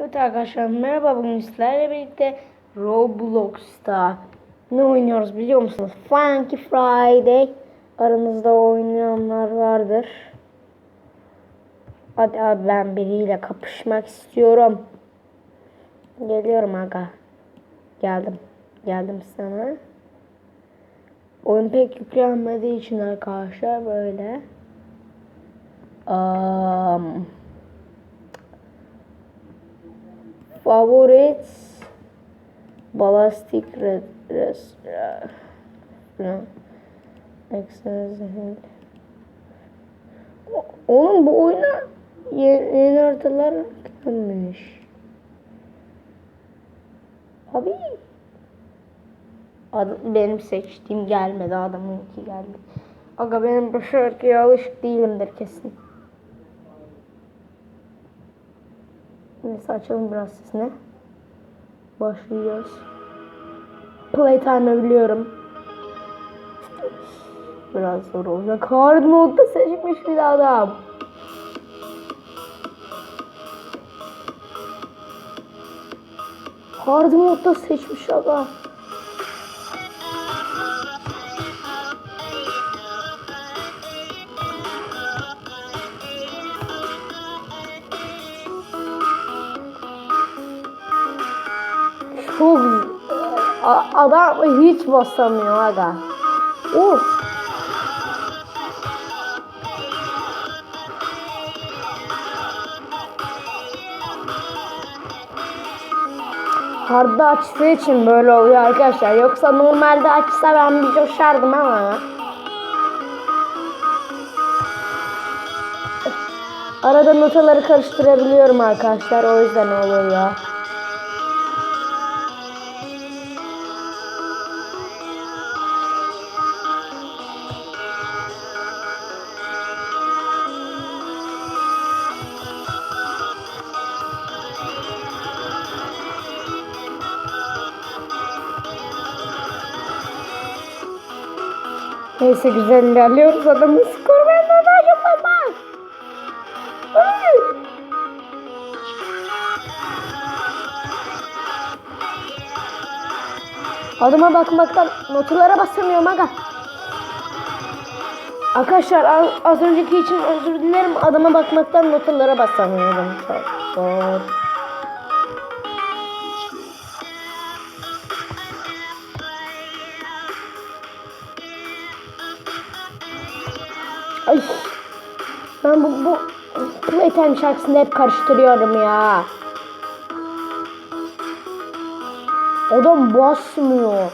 Evet arkadaşlar merhaba bugün sizlerle birlikte Roblox'ta ne oynuyoruz biliyor musunuz? Funky Friday aranızda oynayanlar vardır. Hadi abi ben biriyle kapışmak istiyorum. Geliyorum aga. Geldim. Geldim sana. Oyun pek yüklenmediği için arkadaşlar böyle. Um, favorites Balastic red res Oğlum bu oyuna yeni, yeni haritalar eklenmiş. Abi. Ad- benim seçtiğim gelmedi adamınki geldi. Aga benim bu şarkıya alışık değilimdir kesin. Neyse açalım biraz sesini. Başlıyoruz. Playtime'ı biliyorum. Biraz zor olacak. Hard modda seçmiş bir adam. Hard modda seçmiş aga. Adam hiç basamıyor aga. Of. Hard'da açtığı için böyle oluyor arkadaşlar. Yoksa normalde açsa ben bir coşardım ama. Arada notaları karıştırabiliyorum arkadaşlar. O yüzden oluyor. Neyse güzel ilerliyoruz. Benden daha çok fazla. Ay! Adıma bakmaktan notalara basamıyorum aga. Arkadaşlar az önceki için özür dilerim. Adıma bakmaktan notalara basamıyorum. Çok zor. Ay. Ben bu, bu Playtime şarkısını hep karıştırıyorum ya. Adam basmıyor.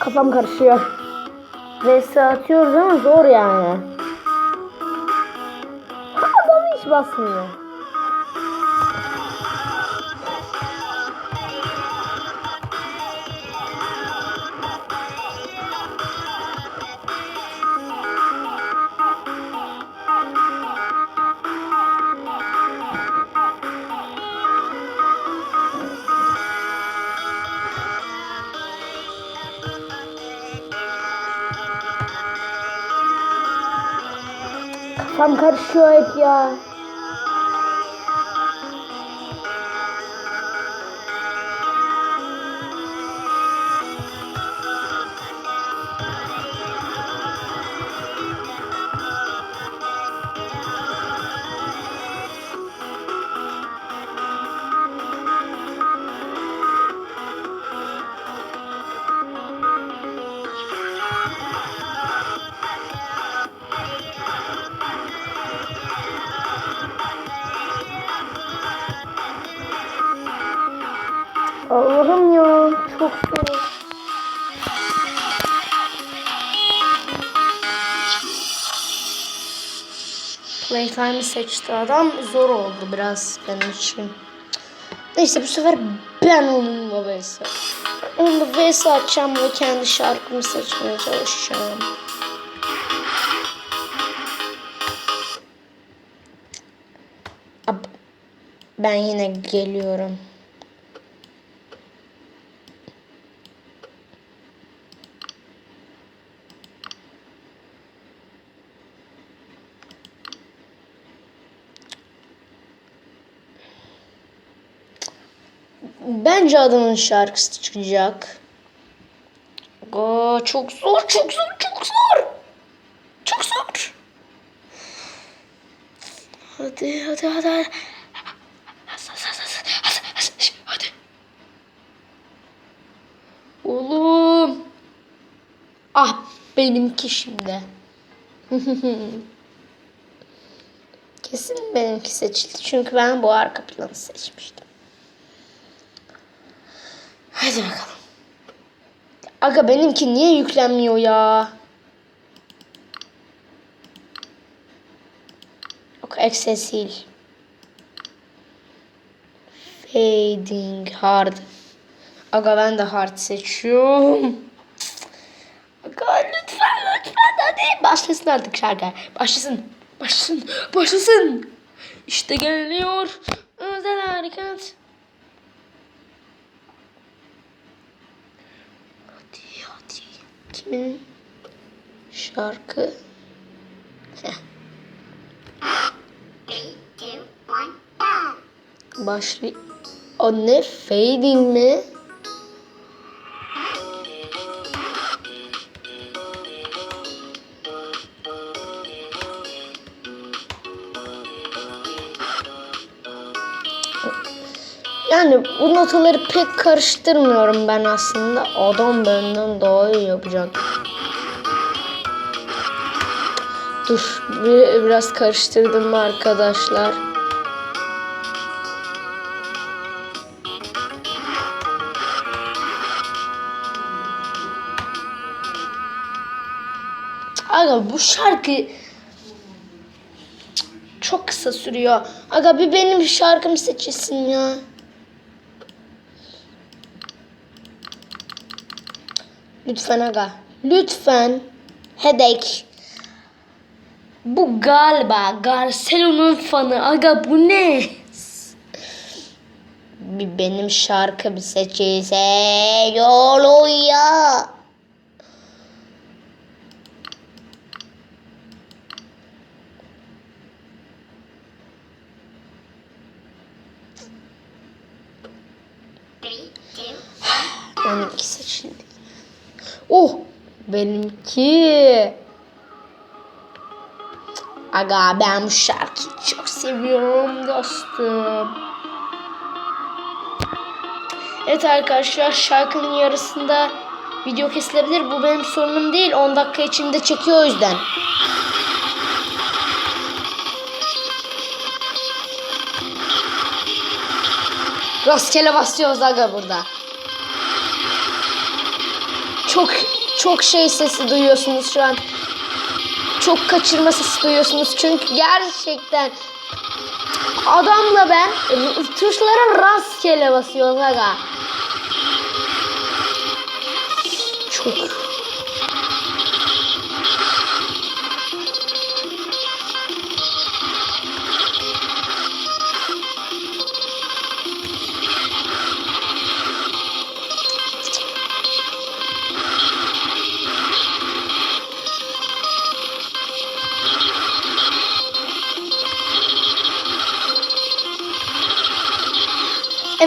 Kafam karışıyor. Vs atıyoruz ama zor yani. Adam hiç basmıyor. Kafam karışıyor Allah'ım ya çok zor. Playtime'ı seçti adam. Zor oldu biraz benim için. Neyse bu sefer ben onunla vs. Onunla vs açacağım ve kendi şarkımı seçmeye çalışacağım. Ben yine geliyorum. Bence adamın şarkısı çıkacak. Aa, çok zor, çok zor, çok zor. Çok zor. Hadi, hadi, hadi. hadi. Hadi. Oğlum. Ah benimki şimdi. Kesin benimki seçildi. Çünkü ben bu arka planı seçmiştim. Hadi bakalım. Aga benimki niye yüklenmiyor ya? Yok accessil. Fading hard. Aga ben de hard seçiyorum. Aga lütfen lütfen hadi. Başlasın artık şarkı. Başlasın. Başlasın. Başlasın. İşte geliyor. Özel harekat. Hadi hadi. Kimin şarkı? Başlı. O ne? Fading mi? Yani bu notaları pek karıştırmıyorum ben aslında. Adam benden daha iyi yapacak. Dur bir, biraz karıştırdım arkadaşlar. Aga bu şarkı çok kısa sürüyor. Aga bir benim şarkımı seçilsin ya. Lütfen aga. Lütfen. Headache. Bu galiba Garcelon'un fanı. Aga bu ne? Bir benim şarkımı seçilse yolu ya. Benimki seçildi. Oh! Benimki. Aga ben bu şarkıyı çok seviyorum dostum. Evet arkadaşlar şarkının yarısında video kesilebilir. Bu benim sorunum değil. 10 dakika içinde çekiyor o yüzden. Rastgele basıyoruz aga burada. Çok çok şey sesi duyuyorsunuz şu an. Çok kaçırma sesi duyuyorsunuz çünkü gerçekten adamla ben r- tuşlara rastgele basıyoruz aga. Çok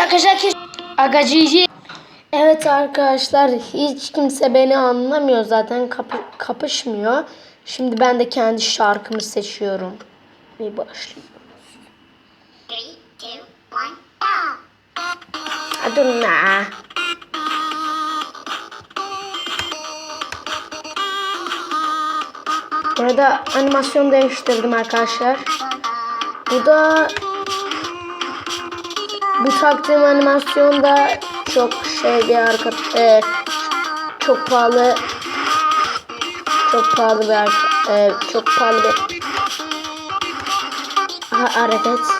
arkadaşlar kes- Aga GG. Evet arkadaşlar hiç kimse beni anlamıyor zaten kapı- kapışmıyor. Şimdi ben de kendi şarkımı seçiyorum. Bir başlayayım. Three, two, one, go! Hadi na. Burada animasyon değiştirdim arkadaşlar. Bu da bu taktığım animasyon da çok şey bir arka e, çok pahalı çok pahalı bir arka, e, çok pahalı bir ha, hareket.